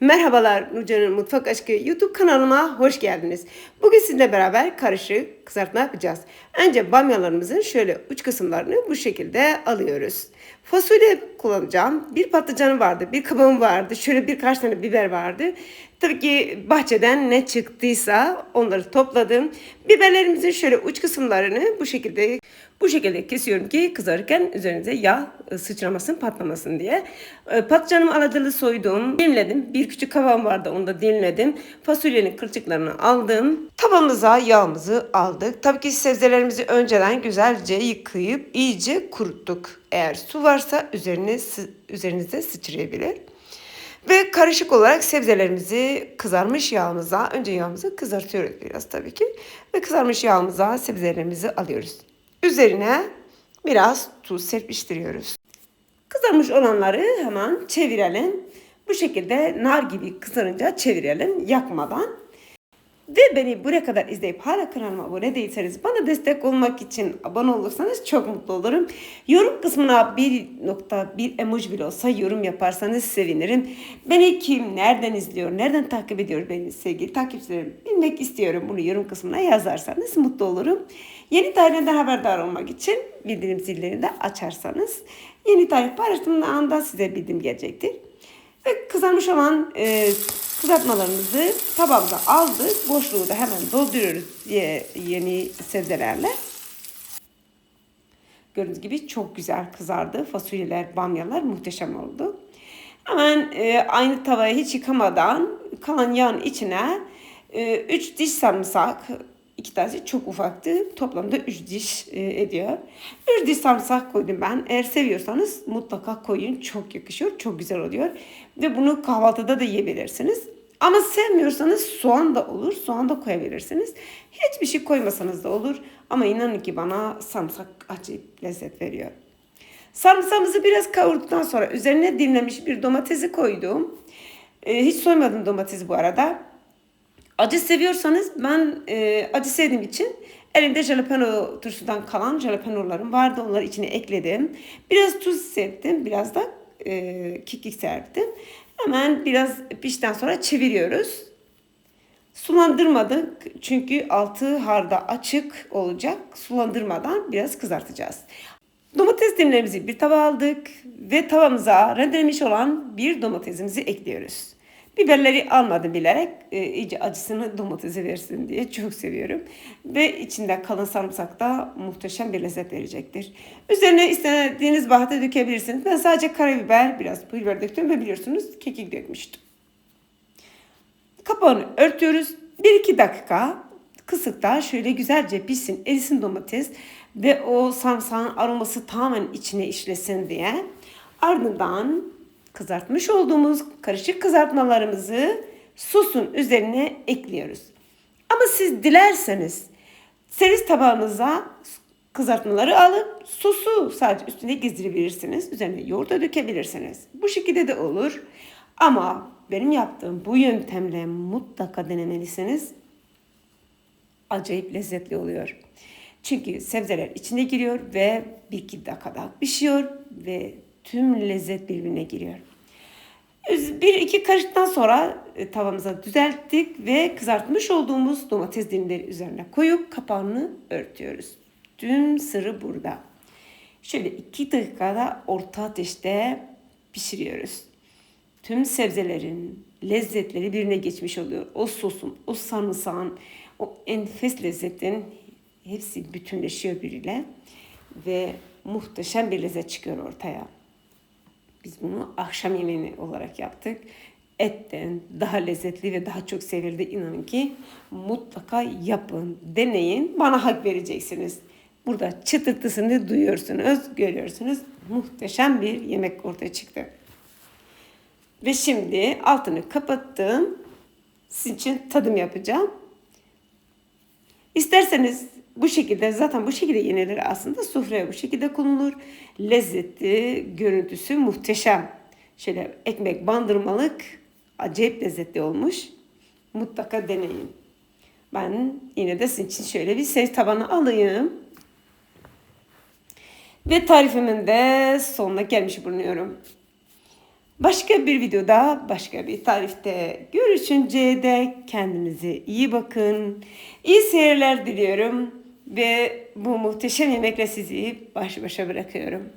Merhabalar Nurcan'ın Mutfak Aşkı YouTube kanalıma hoş geldiniz. Bugün sizinle beraber karışık kızartma yapacağız. Önce bamyalarımızın şöyle uç kısımlarını bu şekilde alıyoruz. Fasulye kullanacağım. Bir patlıcanım vardı, bir kabağım vardı, şöyle birkaç tane biber vardı. Tabii ki bahçeden ne çıktıysa onları topladım. Biberlerimizin şöyle uç kısımlarını bu şekilde bu şekilde kesiyorum ki kızarırken üzerinize yağ e, sıçramasın, patlamasın diye. E, Patlıcanımı alacalı soydum, dilimledim. Bir küçük kabağım vardı, onu da dilimledim. Fasulyenin kılçıklarını aldım. Tavamıza yağımızı aldık. Tabii ki sebzelerimizi önceden güzelce yıkayıp iyice kuruttuk. Eğer su varsa üzerine üzerinize sıçrayabilir. Ve karışık olarak sebzelerimizi kızarmış yağımıza, önce yağımızı kızartıyoruz biraz tabii ki. Ve kızarmış yağımıza sebzelerimizi alıyoruz. Üzerine biraz tuz serpiştiriyoruz. Kızarmış olanları hemen çevirelim. Bu şekilde nar gibi kızarınca çevirelim yakmadan. Ve beni buraya kadar izleyip hala kanalıma abone değilseniz bana destek olmak için abone olursanız çok mutlu olurum. Yorum kısmına bir nokta bir emoji bile olsa yorum yaparsanız sevinirim. Beni kim, nereden izliyor, nereden takip ediyor beni sevgili takipçilerim bilmek istiyorum. Bunu yorum kısmına yazarsanız mutlu olurum. Yeni tarihlerden haberdar olmak için bildirim zillerini de açarsanız yeni tarih paylaştığım anda size bildirim gelecektir. Ve kızarmış olan e, kızartmalarımızı tabağımıza aldık. Boşluğu da hemen dolduruyoruz ye- yeni sebzelerle. Gördüğünüz gibi çok güzel kızardı. Fasulyeler, bamyalar muhteşem oldu. Hemen e, aynı tavayı hiç yıkamadan kalan yağın içine 3 diş sarımsak, iki tanesi çok ufaktı. Toplamda 3 diş e, ediyor. 3 diş sarımsak koydum ben. Eğer seviyorsanız mutlaka koyun. Çok yakışıyor. Çok güzel oluyor. Ve bunu kahvaltıda da yiyebilirsiniz. Ama sevmiyorsanız soğan da olur. Soğan da koyabilirsiniz. Hiçbir şey koymasanız da olur. Ama inanın ki bana sarımsak acayip lezzet veriyor. Sarımsağımızı biraz kavurduktan sonra üzerine dimlemiş bir domatesi koydum. Ee, hiç soymadım domatesi bu arada. Acı seviyorsanız ben e, acı sevdiğim için elimde jalapeno turşudan kalan jalapenolarım vardı. Onları içine ekledim. Biraz tuz serptim. Biraz da e, kekik serptim. Hemen biraz pişten sonra çeviriyoruz. Sulandırmadık çünkü altı harda açık olacak. Sulandırmadan biraz kızartacağız. Domates dilimlerimizi bir tava aldık ve tavamıza rendelemiş olan bir domatesimizi ekliyoruz. Biberleri almadım bilerek e, iyice acısını domatese versin diye çok seviyorum. Ve içinde kalın sarımsak da muhteşem bir lezzet verecektir. Üzerine istediğiniz baharatı dökebilirsiniz. Ben sadece karabiber, biraz pul biber döktüm ve biliyorsunuz kekik dökmüştüm. Kapağını örtüyoruz. 1-2 dakika kısıkta şöyle güzelce pişsin, erisin domates ve o sarımsağın aroması tamamen içine işlesin diye. Ardından kızartmış olduğumuz karışık kızartmalarımızı sosun üzerine ekliyoruz. Ama siz dilerseniz servis tabağınıza kızartmaları alıp sosu sadece üstüne gezdirebilirsiniz. Üzerine yoğurt da dökebilirsiniz. Bu şekilde de olur. Ama benim yaptığım bu yöntemle mutlaka denemelisiniz. Acayip lezzetli oluyor. Çünkü sebzeler içine giriyor ve bir iki dakikada pişiyor ve tüm lezzet birbirine giriyor. Bir iki karıştıktan sonra e, tavamıza düzelttik ve kızartmış olduğumuz domates dilimleri üzerine koyup kapağını örtüyoruz. Tüm sırrı burada. Şöyle iki dakikada orta ateşte pişiriyoruz. Tüm sebzelerin lezzetleri birine geçmiş oluyor. O sosun, o sarımsağın, o enfes lezzetin hepsi bütünleşiyor biriyle ve muhteşem bir lezzet çıkıyor ortaya. Biz bunu akşam yemeği olarak yaptık. Etten daha lezzetli ve daha çok sevildi. İnanın ki mutlaka yapın, deneyin. Bana hak vereceksiniz. Burada çıtırtısını duyuyorsunuz, görüyorsunuz. Muhteşem bir yemek ortaya çıktı. Ve şimdi altını kapattım. Sizin için tadım yapacağım. İsterseniz bu şekilde zaten bu şekilde yenilir aslında sofraya bu şekilde konulur. Lezzeti, görüntüsü muhteşem. Şöyle ekmek bandırmalık acayip lezzetli olmuş. Mutlaka deneyin. Ben yine de sizin için şöyle bir servis tabanı alayım. Ve tarifimin de sonuna gelmiş bulunuyorum. Başka bir videoda, başka bir tarifte görüşünceye de kendinize iyi bakın. İyi seyirler diliyorum ve bu muhteşem yemekle sizi baş başa bırakıyorum.